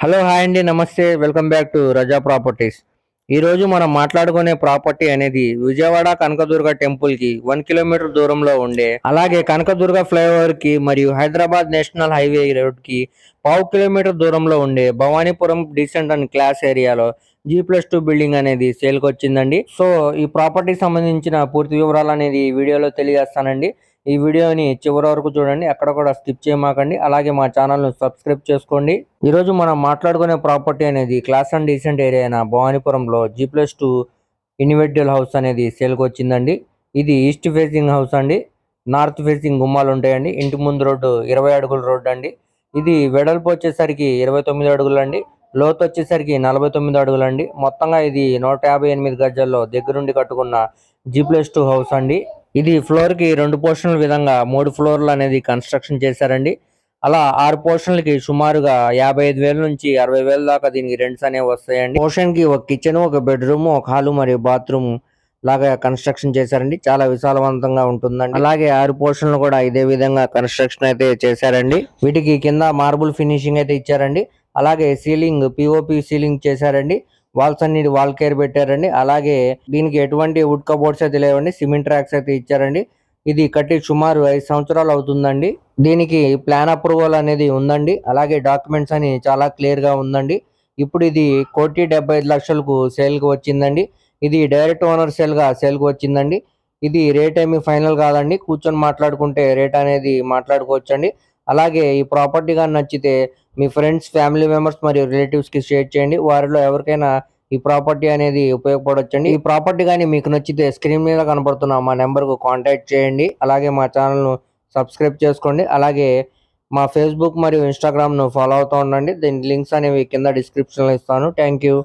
Hello hi అండి నమస్తే. Welcome back to Raza properties ఈ రోజు మనం మాట్లాడుకునే ప్రాపర్టీ అనేది విజయవాడ కనకదుర్గ టెంపుల్కి వన్ కిలోమీటర్ దూరంలో ఉండే అలాగే కనకదుర్గ ఫ్లైఓవర్కి మరియు హైదరాబాద్ నేషనల్ హైవే రోడ్కి పావు కిలోమీటర్ దూరంలో ఉండే భవానీపురం డీసెంట్ అండ్ క్లాస్ ఏరియాలో జీ ప్లస్ టూ బిల్డింగ్ అనేది సేల్కి వచ్చిందండి. సో ఈ ప్రాపర్టీకి సంబంధించిన పూర్తి వివరాలు అనేది వీడియోలో తెలియజేస్తానండి. ఈ వీడియోని చివరి వరకు చూడండి. అక్కడ కూడా స్కిప్ చేయమాకండి. అలాగే మా ఛానల్ను సబ్స్క్రైబ్ చేసుకోండి. ఈ రోజు మనం మాట్లాడుకునే ప్రాపర్టీ అనేది క్లాస్ అండ్ డీసెంట్ ఏరియా అయిన భవానీపురంలో G plus two individual house అనేది సేల్కి వచ్చిందండి. ఇది ఈస్ట్ ఫేసింగ్ హౌస్ అండి. నార్త్ ఫేసింగ్ గుమ్మాలు ఉంటాయండి. ఇంటి ముందు రోడ్డు ఇరవై అడుగుల రోడ్డు అండి. ఇది వెడల్పు వచ్చేసరికి ఇరవై తొమ్మిది అడుగులు అండి లోతు వచ్చేసరికి నలభై తొమ్మిది అడుగులు అండి మొత్తంగా ఇది నూట యాభై ఎనిమిది గజాల్లో దగ్గరుండి కట్టుకున్న జీ ప్లస్ టూ హౌస్ అండి. ఇది ఫ్లోర్కి రెండు పోర్షన్ల విధంగా మూడు ఫ్లోర్లు అనేది కన్స్ట్రక్షన్ చేశారండి. అలా ఆరు పోర్షన్లకి సుమారుగా యాభై ఐదు వేల నుంచి అరవై వేల దాకా దీనికి రెంట్స్ అనేవి వస్తాయండి. పోర్షన్కి ఒక కిచెన్ ఒక బెడ్రూమ్ ఒక హాలు మరియు బాత్రూమ్ లాగా కన్స్ట్రక్షన్ చేశారండి. చాలా విశాలవంతంగా ఉంటుందండి. అలాగే ఆరు పోర్షన్లు కూడా ఇదే విధంగా కన్స్ట్రక్షన్ అయితే చేశారండి. వీటికి కింద మార్బుల్ ఫినిషింగ్ అయితే ఇచ్చారండి. అలాగే ceiling P O P ceiling చేశారండి. వాల్స్ అన్ని వాల్ కేర్ పెట్టారండి. అలాగే దీనికి ఎటువంటి వుడ్ కబోర్డ్స్ అయితే లేవండి. సిమెంట్ ట్రాక్స్ అయితే ఇచ్చారండి. ఇది కట్టి సుమారు ఐదు సంవత్సరాలు అవుతుందండి. దీనికి ప్లాన్ అప్రూవల్ అనేది ఉందండి. అలాగే డాక్యుమెంట్స్ అని చాలా క్లియర్గా ఉందండి. ఇప్పుడు ఇది కోటి డెబ్బై ఐదు లక్షలకు సేల్కి వచ్చిందండి. ఇది డైరెక్ట్ ఓనర్ సేల్గా సేల్కి వచ్చిందండి. ఇది రేట్ ఏమి ఫైనల్ కాదండి. కూర్చొని మాట్లాడుకుంటే రేట్ అనేది మాట్లాడుకోవచ్చండి. అలాగే ఈ ప్రాపర్టీ కానీ నచ్చితే మీ ఫ్రెండ్స్ ఫ్యామిలీ మెంబర్స్ మరియు రిలేటివ్స్కి షేర్ చేయండి. వారిలో ఎవరికైనా ఈ ప్రాపర్టీ అనేది ఉపయోగపడవచ్చండి ఈ ప్రాపర్టీ కానీ మీకు నచ్చితే స్క్రీన్ మీద కనబడుతున్న మా నెంబర్కు కాంటాక్ట్ చేయండి. అలాగే మా ఛానల్ను సబ్స్క్రైబ్ చేసుకోండి. అలాగే మా ఫేస్బుక్ మరియు ఇన్స్టాగ్రామ్ను ఫాలో అవుతూ ఉండండి. దీని లింక్స్ అనేవి కింద డిస్క్రిప్షన్లో ఇస్తాను. Thank you